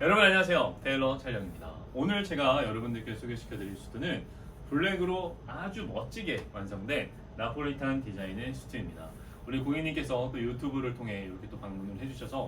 여러분 안녕하세요. 테일러 촬영입니다. 오늘 제가 여러분들께 소개시켜 드릴 수트는 블랙으로 아주 멋지게 완성된 나폴리탄 디자인의 수트입니다. 우리 고객님께서 또 유튜브를 통해 이렇게 또 방문을 해주셔서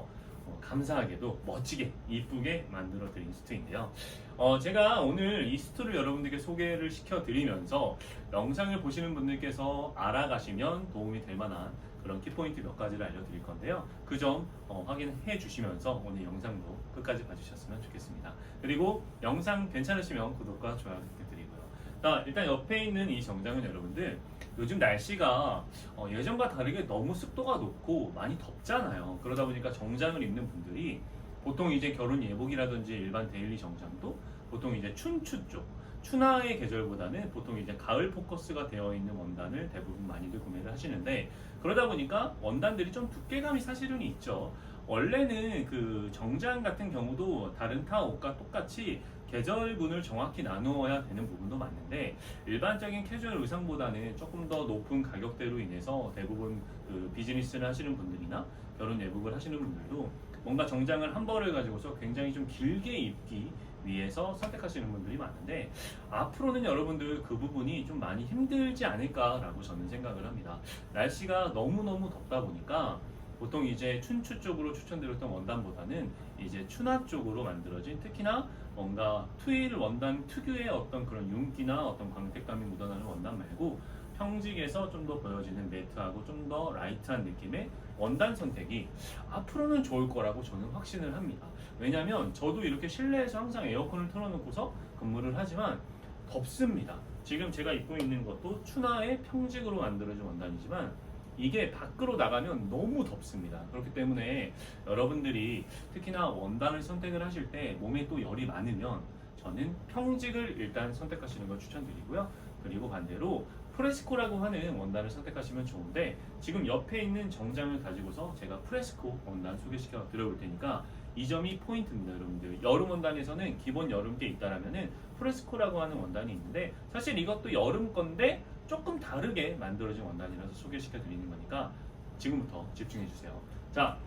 어, 감사하게도 멋지게 이쁘게 만들어 드린 수트인데요. 어, 제가 오늘 이 수트를 여러분들께 소개를 시켜 드리면서 영상을 보시는 분들께서 알아가시면 도움이 될 만한 그런 키포인트 몇 가지를 알려드릴 건데요. 그 점 확인해 주시면서 오늘 영상도 끝까지 봐주셨으면 좋겠습니다. 그리고 영상 괜찮으시면 구독과 좋아요 부탁드리고요. 자, 일단 옆에 있는 이 정장은 여러분들 요즘 날씨가 어, 예전과 다르게 너무 습도가 높고 많이 덥잖아요. 그러다 보니까 정장을 입는 분들이 보통 이제 결혼 예복이라든지 일반 데일리 정장도 보통 이제 춘추 쪽 추나의 계절보다는 보통 이제 가을 포커스가 되어 있는 원단을 대부분 많이들 구매를 하시는데 그러다 보니까 원단들이 좀 두께감이 사실은 있죠. 원래는 그 정장 같은 경우도 다른 타 옷과 똑같이 계절군을 정확히 나누어야 되는 부분도 맞는데 일반적인 캐주얼 의상보다는 조금 더 높은 가격대로 인해서 대부분 그 비즈니스를 하시는 분들이나 결혼 예복을 하시는 분들도 뭔가 정장을 한 벌을 가지고서 굉장히 좀 길게 입기 위해서 선택하시는 분들이 많은데 앞으로는 여러분들 그 부분이 좀 많이 힘들지 않을까라고 저는 생각을 합니다. 날씨가 너무너무 덥다 보니까 보통 이제 춘추 쪽으로 추천드렸던 원단보다는 이제 추나 쪽으로 만들어진 특히나 뭔가 트윌 원단 특유의 어떤 그런 윤기나 어떤 광택감이 묻어나는 원단 말고 평직에서 좀 더 보여지는 매트하고 좀 더 라이트한 느낌의 원단 선택이 앞으로는 좋을 거라고 저는 확신을 합니다. 왜냐면 저도 이렇게 실내에서 항상 에어컨을 틀어놓고서 근무를 하지만 덥습니다. 지금 제가 입고 있는 것도 추나의 평직으로 만들어진 원단이지만 이게 밖으로 나가면 너무 덥습니다. 그렇기 때문에 여러분들이 특히나 원단을 선택을 하실 때 몸에 또 열이 많으면 저는 평직을 일단 선택하시는 걸 추천드리고요. 그리고 반대로 프레스코라고 하는 원단을 선택하시면 좋은데 지금 옆에 있는 정장을 가지고서 제가 프레스코 원단 소개시켜 드려볼 테니까 이 점이 포인트입니다, 여러분들. 여름 원단에서는 기본 여름께 있다라면은 프레스코라고 하는 원단이 있는데 사실 이것도 여름 건데 조금 다르게 만들어진 원단이라서 소개시켜 드리는 거니까 지금부터 집중해 주세요. 자,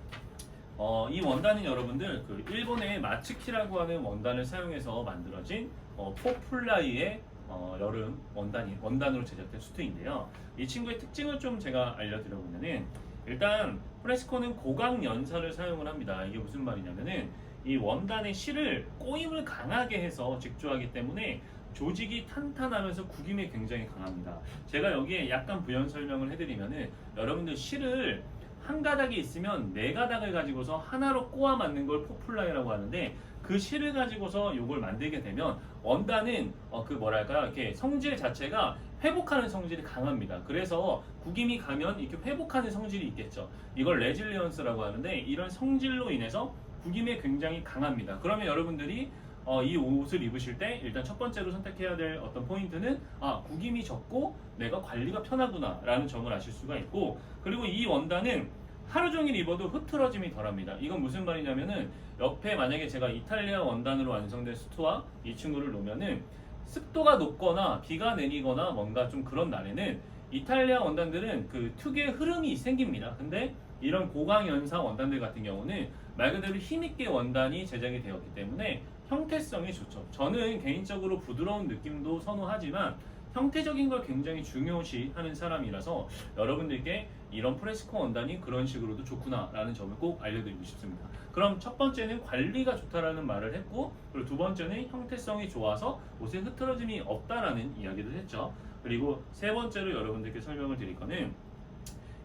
어, 이 원단은 여러분들 그 일본의 마츠키라고 하는 원단을 사용해서 만들어진 어, 포플라이의 어, 여름 원단이 원단으로 제작된 수트인데요. 이 친구의 특징을 좀 제가 알려드려보면은 일단 프레스코는 고강 연사를 사용을 합니다. 이게 무슨 말이냐면은 이 원단의 실을 꼬임을 강하게 해서 직조하기 때문에 조직이 탄탄하면서 구김이 굉장히 강합니다. 제가 여기에 약간 부연 설명을 해드리면은 여러분들 실을 한 가닥이 있으면 네 가닥을 가지고서 하나로 꼬아 맞는 걸 포플라이라고 하는데 그 실을 가지고서 이걸 만들게 되면 원단은 어 그 뭐랄까 이렇게 성질 자체가 회복하는 성질이 강합니다. 그래서 구김이 가면 이렇게 회복하는 성질이 있겠죠. 이걸 레질리언스라고 하는데 이런 성질로 인해서 구김이 굉장히 강합니다. 그러면 여러분들이 어, 이 옷을 입으실 때 일단 첫 번째로 선택해야 될 어떤 포인트는 아 구김이 적고 내가 관리가 편하구나 라는 점을 아실 수가 있고 그리고 이 원단은 하루 종일 입어도 흐트러짐이 덜합니다. 이건 무슨 말이냐면은 옆에 만약에 제가 이탈리아 원단으로 완성된 수트와 이 친구를 놓으면은 습도가 높거나 비가 내리거나 뭔가 좀 그런 날에는 이탈리아 원단들은 그 특유의 흐름이 생깁니다. 근데 이런 고강 연사 원단들 같은 경우는 말 그대로 힘있게 원단이 제작이 되었기 때문에 형태성이 좋죠. 저는 개인적으로 부드러운 느낌도 선호하지만 형태적인 걸 굉장히 중요시 하는 사람이라서 여러분들께 이런 프레스코 원단이 그런 식으로도 좋구나라는 점을 꼭 알려드리고 싶습니다. 그럼 첫 번째는 관리가 좋다라는 말을 했고 그리고 두 번째는 형태성이 좋아서 옷에 흐트러짐이 없다라는 이야기를 했죠. 그리고 세 번째로 여러분들께 설명을 드릴 거는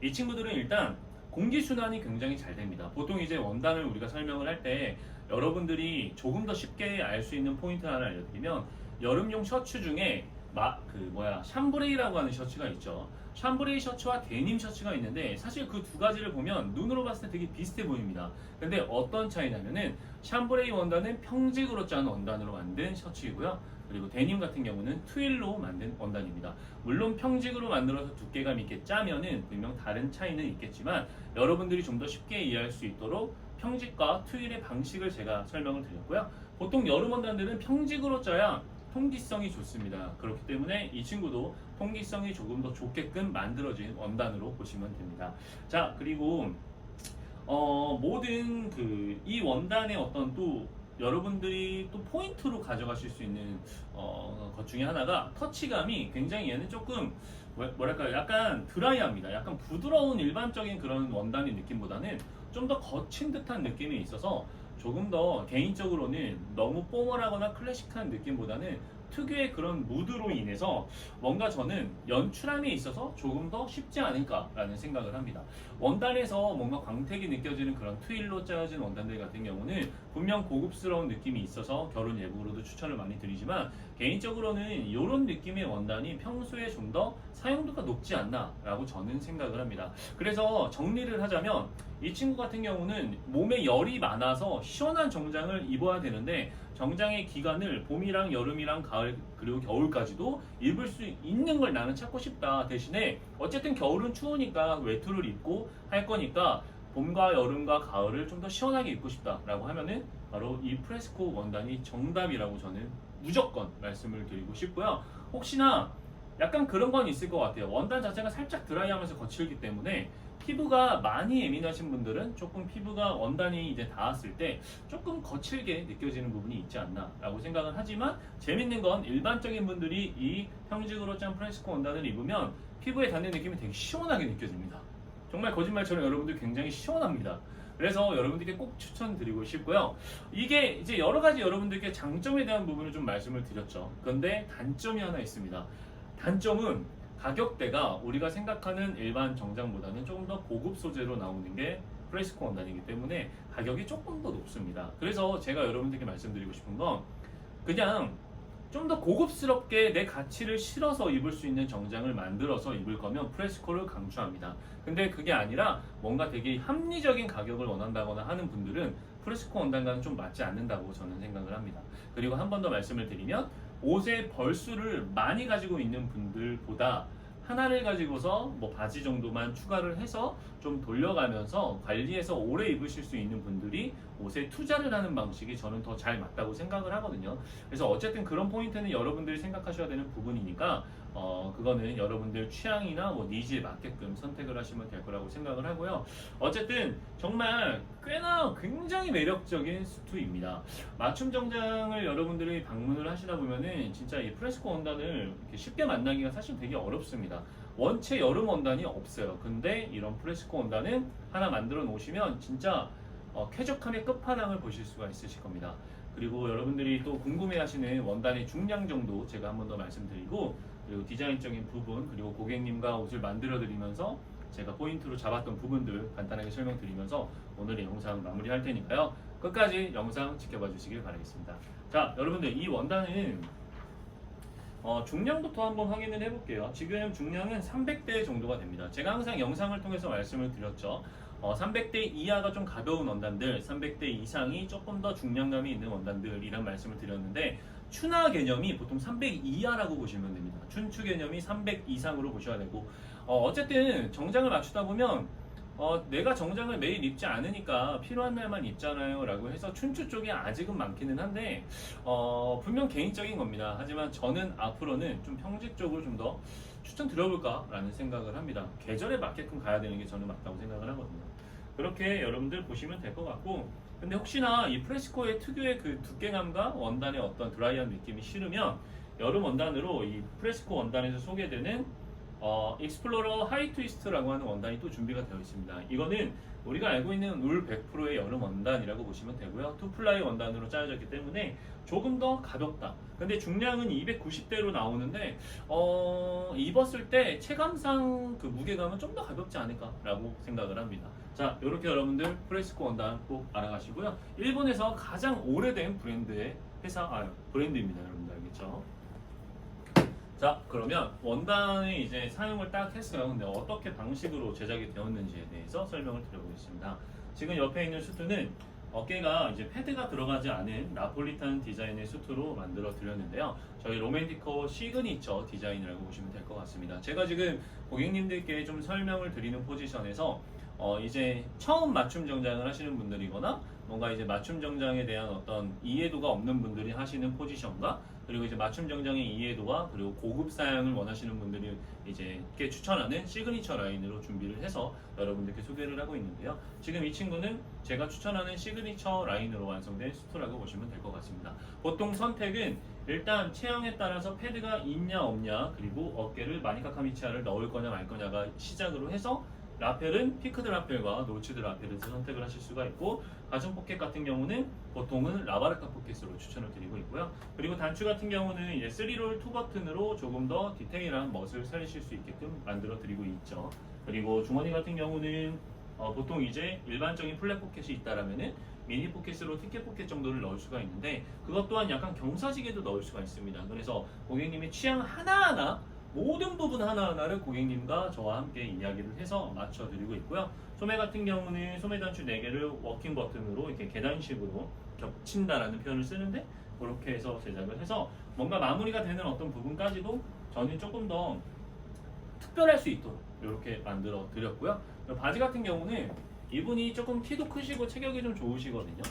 이 친구들은 일단 공기순환이 굉장히 잘 됩니다. 보통 이제 원단을 우리가 설명을 할 때 여러분들이 조금 더 쉽게 알 수 있는 포인트 하나 알려드리면 여름용 셔츠 중에 마, 그 뭐야 샴브레이라고 하는 셔츠가 있죠. 샴브레이 셔츠와 데님 셔츠가 있는데 사실 그 두 가지를 보면 눈으로 봤을 때 되게 비슷해 보입니다. 근데 어떤 차이냐면은 샴브레이 원단은 평직으로 짠 원단으로 만든 셔츠이고요. 그리고 데님 같은 경우는 트윌로 만든 원단입니다. 물론 평직으로 만들어서 두께감 있게 짜면은 분명 다른 차이는 있겠지만 여러분들이 좀 더 쉽게 이해할 수 있도록 평직과 트윌의 방식을 제가 설명을 드렸고요. 보통 여름 원단들은 평직으로 짜야 통기성이 좋습니다. 그렇기 때문에 이 친구도 통기성이 조금 더 좋게끔 만들어진 원단으로 보시면 됩니다. 자, 그리고 어, 모든 그 이 원단의 어떤 또 여러분들이 또 포인트로 가져가실 수 있는 어, 것 중에 하나가 터치감이 굉장히 얘는 조금 뭐- 뭐랄까요 약간 드라이합니다 약간 부드러운 일반적인 그런 원단의 느낌보다는 좀 더 거친 듯한 느낌이 있어서 조금 더 개인적으로는 너무 포멀하거나 클래식한 느낌보다는 특유의 그런 무드로 인해서 뭔가 저는 연출함에 있어서 조금 더 쉽지 않을까라는 생각을 합니다. 원단에서 뭔가 광택이 느껴지는 그런 트윌로 짜여진 원단들 같은 경우는 분명 고급스러운 느낌이 있어서 결혼 예복으로도 추천을 많이 드리지만 개인적으로는 이런 느낌의 원단이 평소에 좀 더 사용도가 높지 않나라고 저는 생각을 합니다. 그래서 정리를 하자면 이 친구 같은 경우는 몸에 열이 많아서 시원한 정장을 입어야 되는데 정장의 기간을 봄이랑 여름이랑 가을 그리고 겨울까지도 입을 수 있는 걸 나는 찾고 싶다 대신에 어쨌든 겨울은 추우니까 외투를 입고 할 거니까 봄과 여름과 가을을 좀 더 시원하게 입고 싶다라고 하면은 바로 이 프레스코 원단이 정답이라고 저는 무조건 말씀을 드리고 싶고요. 혹시나 약간 그런 건 있을 것 같아요. 원단 자체가 살짝 드라이하면서 거칠기 때문에 피부가 많이 예민하신 분들은 조금 피부가 원단이 이제 닿았을 때 조금 거칠게 느껴지는 부분이 있지 않나라고 생각은 하지만 재밌는 건 일반적인 분들이 이 형식으로 짠 프레스코 원단을 입으면 피부에 닿는 느낌이 되게 시원하게 느껴집니다. 정말 거짓말처럼 여러분들 굉장히 시원합니다. 그래서 여러분들께 꼭 추천드리고 싶고요. 이게 이제 여러 가지 여러분들께 장점에 대한 부분을 좀 말씀을 드렸죠. 그런데 단점이 하나 있습니다. 단점은 가격대가 우리가 생각하는 일반 정장보다는 조금 더 고급 소재로 나오는 게 프레스코 원단이기 때문에 가격이 조금 더 높습니다. 그래서 제가 여러분들께 말씀드리고 싶은 건 그냥 좀 더 고급스럽게 내 가치를 실어서 입을 수 있는 정장을 만들어서 입을 거면 프레스코를 강추합니다. 근데 그게 아니라 뭔가 되게 합리적인 가격을 원한다거나 하는 분들은 프레스코 원단과는 좀 맞지 않는다고 저는 생각을 합니다. 그리고 한 번 더 말씀을 드리면 옷의 벌수를 많이 가지고 있는 분들보다 하나를 가지고서 뭐 바지 정도만 추가를 해서 좀 돌려가면서 관리해서 오래 입으실 수 있는 분들이 옷에 투자를 하는 방식이 저는 더 잘 맞다고 생각을 하거든요. 그래서 어쨌든 그런 포인트는 여러분들이 생각하셔야 되는 부분이니까 어 그거는 여러분들 취향이나 뭐 니즈에 맞게끔 선택을 하시면 될 거라고 생각을 하고요. 어쨌든 정말 꽤나 굉장히 매력적인 수트입니다. 맞춤 정장을 여러분들이 방문을 하시다 보면은 진짜 이 프레스코 원단을 쉽게 만나기가 사실 되게 어렵습니다. 원체 여름 원단이 없어요. 근데 이런 프레스코 원단은 하나 만들어 놓으시면 진짜 어, 쾌적함의 끝판왕을 보실 수가 있으실 겁니다. 그리고 여러분들이 또 궁금해하시는 원단의 중량 정도 제가 한 번 더 말씀드리고 그리고 디자인적인 부분 그리고 고객님과 옷을 만들어 드리면서 제가 포인트로 잡았던 부분들 간단하게 설명드리면서 오늘의 영상 마무리할 테니까요. 끝까지 영상 지켜봐 주시길 바라겠습니다. 자, 여러분들 이 원단은 어, 중량부터 한번 확인을 해볼게요. 지금 중량은 300대 정도가 됩니다. 제가 항상 영상을 통해서 말씀을 드렸죠. 어, 300대 이하가 좀 가벼운 원단들, 300대 이상이 조금 더 중량감이 있는 원단들이란 말씀을 드렸는데 추나 개념이 보통 300 이하라고 보시면 됩니다. 춘추 개념이 300 이상으로 보셔야 되고 어, 어쨌든 정장을 맞추다 보면 어, 내가 정장을 매일 입지 않으니까 필요한 날만 입잖아요 라고 해서 춘추 쪽이 아직은 많기는 한데 어, 분명 개인적인 겁니다. 하지만 저는 앞으로는 좀 평직적으로 좀더 추천드려볼까 라는 생각을 합니다. 계절에 맞게끔 가야 되는 게 저는 맞다고 생각을 하거든요. 그렇게 여러분들 보시면 될 것 같고 근데 혹시나 이 프레스코의 특유의 그 두께감과 원단의 어떤 드라이한 느낌이 싫으면 여름 원단으로 이 프레스코 원단에서 소개되는 어, 익스플로러 하이 트위스트라고 하는 원단이 또 준비가 되어 있습니다. 이거는 우리가 알고 있는 울 100%의 여름 원단이라고 보시면 되고요. 투플라이 원단으로 짜여졌기 때문에 조금 더 가볍다. 근데 중량은 290대로 나오는데 어, 입었을 때 체감상 그 무게감은 좀 더 가볍지 않을까라고 생각을 합니다. 자, 이렇게 여러분들 프레스코 원단 꼭 알아가시고요. 일본에서 가장 오래된 브랜드의 회사, 아, 브랜드입니다. 여러분들 알겠죠? 자, 그러면 원단의 이제 사용을 딱 했어요. 근데 어떻게 방식으로 제작이 되었는지에 대해서 설명을 드려보겠습니다. 지금 옆에 있는 수트는 어깨가 이제 패드가 들어가지 않은 나폴리탄 디자인의 수트로 만들어 드렸는데요. 저희 로맨티커 시그니처 디자인이라고 보시면 될 것 같습니다. 제가 지금 고객님들께 좀 설명을 드리는 포지션에서 어 이제 처음 맞춤 정장을 하시는 분들이거나 뭔가 이제 맞춤 정장에 대한 어떤 이해도가 없는 분들이 하시는 포지션과 그리고 이제 맞춤 정장의 이해도와 그리고 고급 사양을 원하시는 분들이 이제 꽤 추천하는 시그니처 라인으로 준비를 해서 여러분들께 소개를 하고 있는데요. 지금 이 친구는 제가 추천하는 시그니처 라인으로 완성된 수트라고 보시면 될 것 같습니다. 보통 선택은 일단 체형에 따라서 패드가 있냐 없냐 그리고 어깨를 마니카 카미치아를 넣을 거냐 말 거냐가 시작으로 해서 라펠은 피크드 라펠과 노치드 라펠을 선택을 하실 수가 있고 가슴 포켓 같은 경우는 보통은 라바르카 포켓으로 추천을 드리고 있고요. 그리고 단추 같은 경우는 이제 3롤 2 버튼으로 조금 더 디테일한 멋을 살리실 수 있게끔 만들어 드리고 있죠. 그리고 주머니 같은 경우는 어, 보통 이제 일반적인 플랫 포켓이 있다라면은 미니 포켓으로 티켓 포켓 정도를 넣을 수가 있는데 그것 또한 약간 경사지게도 넣을 수가 있습니다. 그래서 고객님의 취향 하나하나 모든 부분 하나하나를 고객님과 저와 함께 이야기를 해서 맞춰드리고 있고요. 소매 같은 경우는 소매 단추 4개를 워킹 버튼으로 이렇게 계단식으로 겹친다라는 표현을 쓰는데 그렇게 해서 제작을 해서 뭔가 마무리가 되는 어떤 부분까지도 저는 조금 더 특별할 수 있도록 이렇게 만들어 드렸고요. 바지 같은 경우는 이분이 조금 키도 크시고 체격이 좀 좋으시거든요.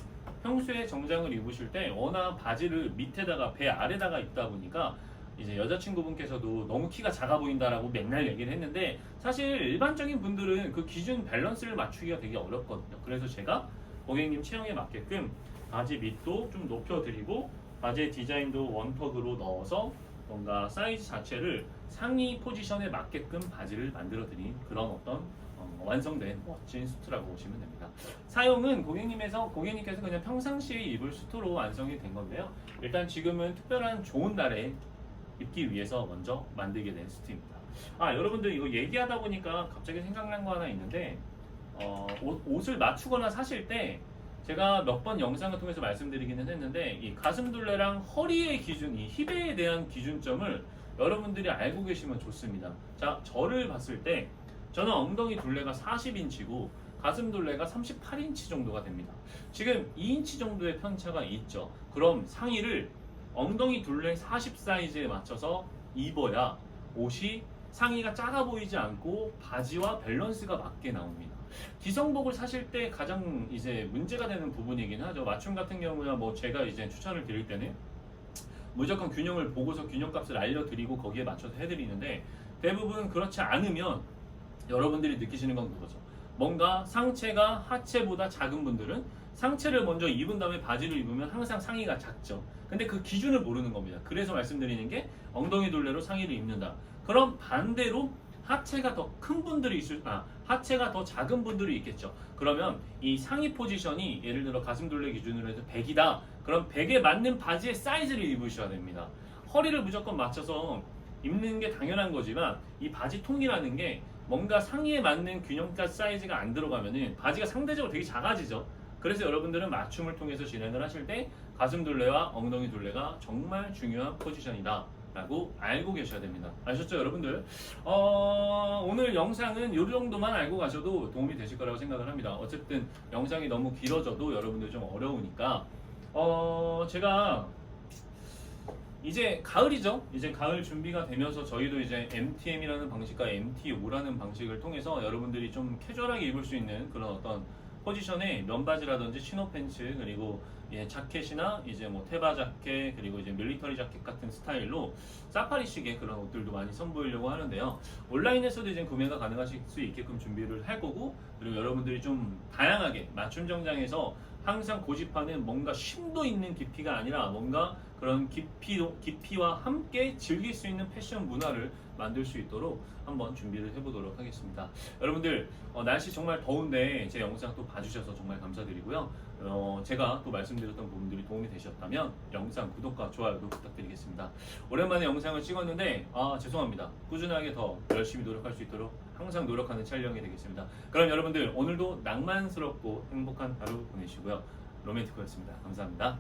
평소에 정장을 입으실 때 워낙 바지를 밑에다가 배 아래다가 입다 보니까 이제 여자친구분께서도 너무 키가 작아 보인다라고 맨날 얘기를 했는데 사실 일반적인 분들은 그 기준 밸런스를 맞추기가 되게 어렵거든요. 그래서 제가 고객님 체형에 맞게끔 바지 밑도 좀 높여드리고 바지의 디자인도 원턱으로 넣어서 뭔가 사이즈 자체를 상의 포지션에 맞게끔 바지를 만들어드린 그런 어떤 어, 완성된 멋진 수트라고 보시면 됩니다. 사용은 고객님에서 고객님께서 그냥 평상시에 입을 수트로 완성이 된 건데요. 일단 지금은 특별한 좋은 날에 입기 위해서 먼저 만들게 된 수트입니다. 아 여러분들 이거 얘기하다 보니까 갑자기 생각난 거 하나 있는데 어, 옷, 옷을 맞추거나 사실 때 제가 몇 번 영상을 통해서 말씀드리기는 했는데 이 가슴둘레랑 허리의 기준, 이 힙에 대한 기준점을 여러분들이 알고 계시면 좋습니다. 자, 저를 봤을 때 저는 엉덩이 둘레가 40인치고 가슴 둘레가 38인치 정도가 됩니다. 지금 2인치 정도의 편차가 있죠. 그럼 상의를 엉덩이 둘레 40 사이즈에 맞춰서 입어야 옷이 상의가 작아 보이지 않고 바지와 밸런스가 맞게 나옵니다. 기성복을 사실 때 가장 이제 문제가 되는 부분이긴 하죠. 맞춤 같은 경우나 뭐 제가 이제 추천을 드릴 때는 무조건 균형을 보고서 균형값을 알려드리고 거기에 맞춰서 해드리는데 대부분 그렇지 않으면 여러분들이 느끼시는 건 그거죠. 뭔가 상체가 하체보다 작은 분들은 상체를 먼저 입은 다음에 바지를 입으면 항상 상의가 작죠. 근데 그 기준을 모르는 겁니다. 그래서 말씀드리는 게 엉덩이 둘레로 상의를 입는다. 그럼 반대로 하체가 더 큰 분들이 있을 아 하체가 더 작은 분들이 있겠죠. 그러면 이 상의 포지션이 예를 들어 가슴 둘레 기준으로 해서 100이다. 그럼 100에 맞는 바지의 사이즈를 입으셔야 됩니다. 허리를 무조건 맞춰서 입는 게 당연한 거지만 이 바지 통이라는 게 뭔가 상의에 맞는 균형값 사이즈가 안 들어가면은 바지가 상대적으로 되게 작아지죠. 그래서 여러분들은 맞춤을 통해서 진행을 하실 때 가슴 둘레와 엉덩이 둘레가 정말 중요한 포지션이다. 라고 알고 계셔야 됩니다. 아셨죠, 여러분들? 어, 오늘 영상은 이 정도만 알고 가셔도 도움이 되실 거라고 생각을 합니다. 어쨌든 영상이 너무 길어져도 여러분들 좀 어려우니까, 어, 제가 이제 가을이죠. 이제 가을 준비가 되면서 저희도 이제 MTM이라는 방식과 MTO라는 방식을 통해서 여러분들이 좀 캐주얼하게 입을 수 있는 그런 어떤 포지션의 면바지라든지 치노 팬츠 그리고 예, 자켓이나 이제 뭐 테바 자켓 그리고 이제 밀리터리 자켓 같은 스타일로 사파리식의 그런 옷들도 많이 선보이려고 하는데요. 온라인에서도 이제 구매가 가능하실 수 있게끔 준비를 할 거고 그리고 여러분들이 좀 다양하게 맞춤 정장에서 항상 고집하는 뭔가 심도 있는 깊이가 아니라 뭔가 그런 깊이도, 깊이와 함께 즐길 수 있는 패션 문화를 만들 수 있도록 한번 준비를 해보도록 하겠습니다. 여러분들 어, 날씨 정말 더운데 제 영상 또 봐주셔서 정말 감사드리고요. 어, 제가 또 말씀드렸던 부분들이 도움이 되셨다면 영상 구독과 좋아요도 부탁드리겠습니다. 오랜만에 영상을 찍었는데 아 죄송합니다. 꾸준하게 더 열심히 노력할 수 있도록 항상 노력하는 촬영이 되겠습니다. 그럼 여러분들 오늘도 낭만스럽고 행복한 하루 보내시고요. 로맨티코였습니다. 감사합니다.